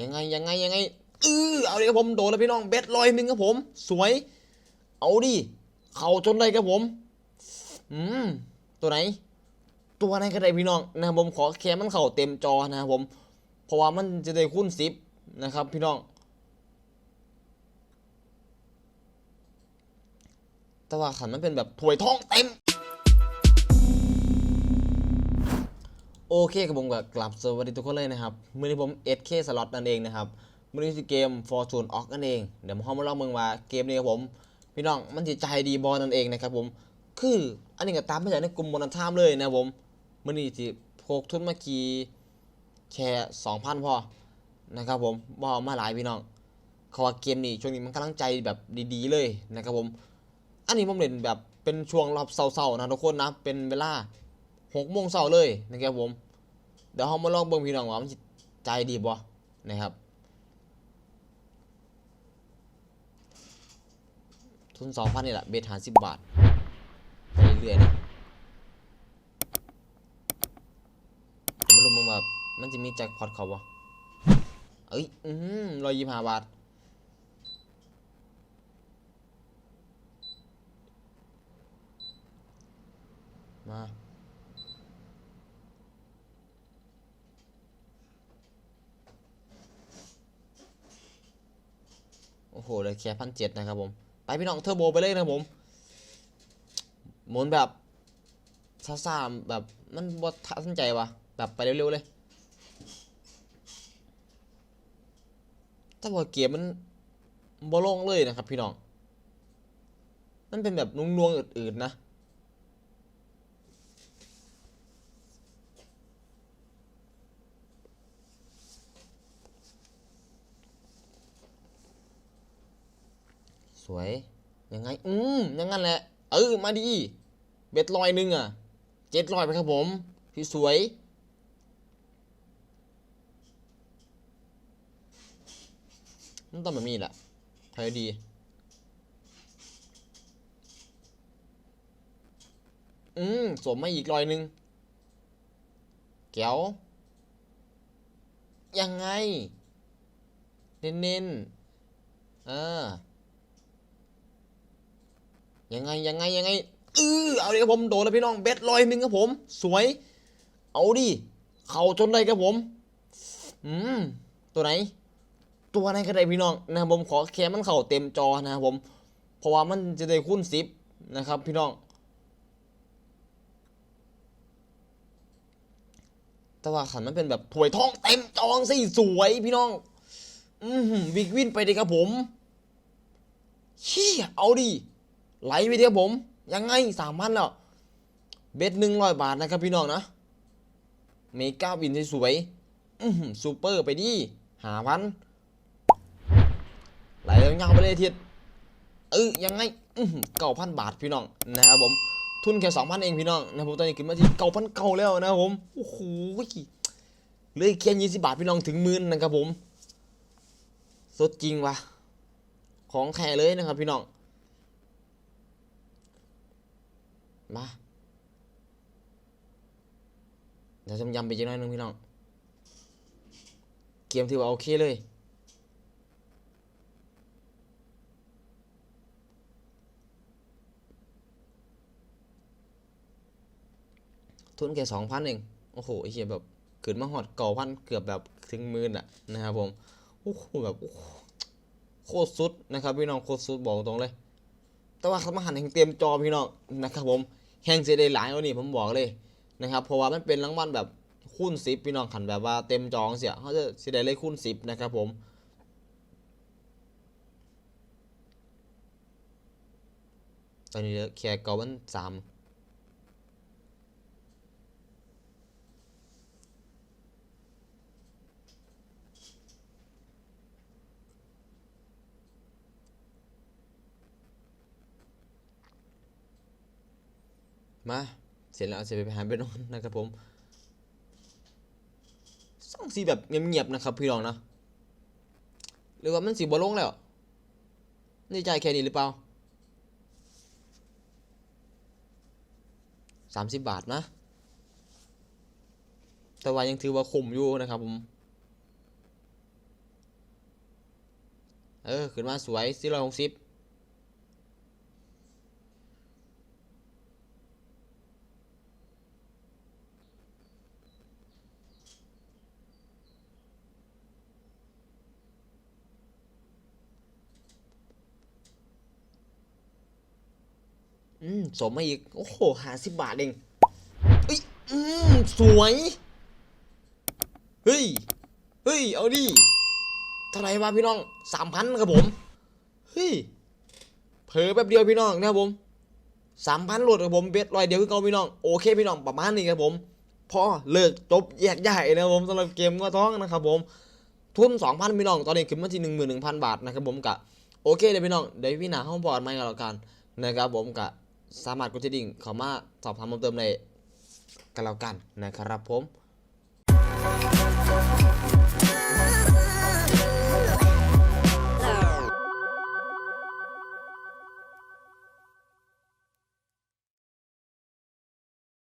ยังไงยังไงยังไงเออเอาดิครับผมโดนแล้วพี่น้องเบ็ดลอยหนึ่งครับผม สวย เอาดิเข่าจนเลยครับผม อืมตัวไหน ตัวไหนก็ได้พี่น้องนะครับผมขอแค่มันเข่าเต็มจอนะครับผม เพราะว่ามันจะได้คูณสิบนะครับ พี่น้อง แต่ว่าขันมันเป็นแบบถวยทองเต็ม โอเคครับผมก็กลับสวัสดีทุกคนเลยนะครับมื่อนี้ผม SK Slot นั่นเองนะครับมื่อนี้คือเกม Fortune Ox นั่นเอง เดี๋ยวมาเข้ามาลองเมืองว่าเกมนี้ครับผม พี่น้องมันจิตใจดีบอลนั่นเองนะครับผม คืออันนี้ก็ตามมาจากในกลุ่มบอลทามเลยนะครับผมมื่อนี้ที่พกทุนมากีแค่2,000พอนะครับผมบอมาหลายพี่น้องเขาว่าเกมนี้ช่วงนี้มันกำลังใจแบบดีๆเลยนะครับผม อันนี้ผมเล่นแบบเป็นช่วงรอบเศร้าๆนะทุกคนนะเป็นเวลาหกโมงเช้าเลยนะครับผม เดี๋ยวเรามาลองเบิ่งพี่น้องว่ามันใจดีบ่นะครับทุนสองพันนี่แหละเบสหาสิบบาทไปเรื่อยๆนะผมไม่รู้มันแบบมันจะมีแจ็คพอตเขาบ่เอ้ย อืมร้อยยี่สิบห้าบาท มา โอ้โหเลยแค่พันเจ็ดนะครับผม ไปพี่น้องเทอร์โบไปเลยนะผมหมุนแบบซ่าๆแบบมันบดทันใจวะแบบไปเร็วๆเลยแต่ว่าเกียบมันบอลงเลยนะครับพี่น้องมันเป็นแบบนุ่งๆอืดๆนะ สวย ยังไง อืมยังงั้นแหละ เออ มาดี เบ็ดลอยหนึ่งอะเจ็ดลอยไปครับผมพี่สวยมันต้องแบบนี้แหละพายดีอืมสวมมาอีกลอยหนึ่งแก้ว ยังไง เน้นๆเออ ยังไงยังไงยังไงเออเอาดิครับผมโดนแล้วพี่น้องเบ็ดลอยหนึ่งครับผม สวย เอาดิเข่าจนเลยครับผม อืมตัวไหน ตัวไหนก็ได้พี่น้องนะครับผมขอแค่มันเข่าเต็มจอนะครับผม เพราะว่ามันจะได้คูณสิบนะครับ พี่น้องแต่ว่าขันมันเป็นแบบถวยทองเต็มจองสิสวยพี่น้อง อืมวิกวินไปเลยครับผมเชี่ยเอาดิ ไหลไปเดียวผม ยังไงสามพันแล้วเบ็ดหนึ่งร้อยบาทนะครับพี่น้องนะ เมกาวินสวยๆซูเปอร์ไปดิหาพันไหลยาวไปเลยทิศเออยังไงเก้าพันบาทพี่น้องนะครับผม ทุนแค่สองพันเองพี่น้องนะผมตอนนี้ขึ้นมาที่เก้าพันเก้าแล้วนะครับผมโอ้โหเลยแค่ยี่สิบบาทพี่น้องถึงหมื่นนะครับผมสดจริงวะของแท้เลยนะครับพี่น้อง มาเดี๋ยวจำยำไปจังหน่อยนึงพี่น้อง เกมถือว่าโอเคเลยทุนแค่สองพันเอง โอ้โหไอ้เหี้ยแบบขึ้นมาหอดเก่าพันเกือบแบบถึงหมื่นอะนะครับผม โอ้โหแบบโอ้โหโคตรสุดนะครับพี่น้องโคตรสุดบอกตรงเลย แต่ว่าเขามาหันแห่งเตรียมจอพี่น้องนะครับผม แห่งเสียได้หลายกว่านี้ผมบอกเลยนะครับเพราะว่ามันเป็นรางวัลแบบคูณสิบพี่น้องขันแบบว่าเต็มจองเสียเขาจะเสียได้เลยคูณสิบนะครับผมตอนนี้เหลือแค่เก่าวันสาม มา เสร็จแล้วเอาเสร็จไปหาไปนอนนะครับผมส่องสีแบบเงียบๆนะครับพี่น้องนะหรือว่ามันสีบอลงแล้วนี่ใจแค่นี้หรือเปล่าสามสิบบาทนะ แต่ว่ายังถือว่าคุ้มอยู่นะครับผม เออ ขึ้นมาสวยสี่ร้อยหกสิบ อืมสมมาอีก โอ้โหห้าสิบบาทเองเอ้ยอืมสวย เฮ้ย เฮ้ย เอาดิเท่าไหร่วะพี่น้องสามพันครับผม เฮ้ย เผลอแป๊บเดียวพี่น้องนะครับผมสามพันโหลดครับผมเบ็ดรอยเดียวคือเก่าพี่น้อง โอเคพี่น้องประมาณนี้ครับผม พอเลิกจบแยกย้ายนะครับผมสำหรับเกมก็ท้องนะครับผม ทุนสองพันพี่น้อง ตอนนี้ขึ้นมาที่หนึ่งหมื่นหนึ่งพันบาทนะครับผมกะ โอเคเลยพี่น้อง เดี๋ยวพี่หนาห้องบอดไม่กันแล้วกันนะครับผมกะ สามารถกดที่ดิ่งเข้ามาสอบถามเพิ่มเติมในกันแล้วกันนะครับผม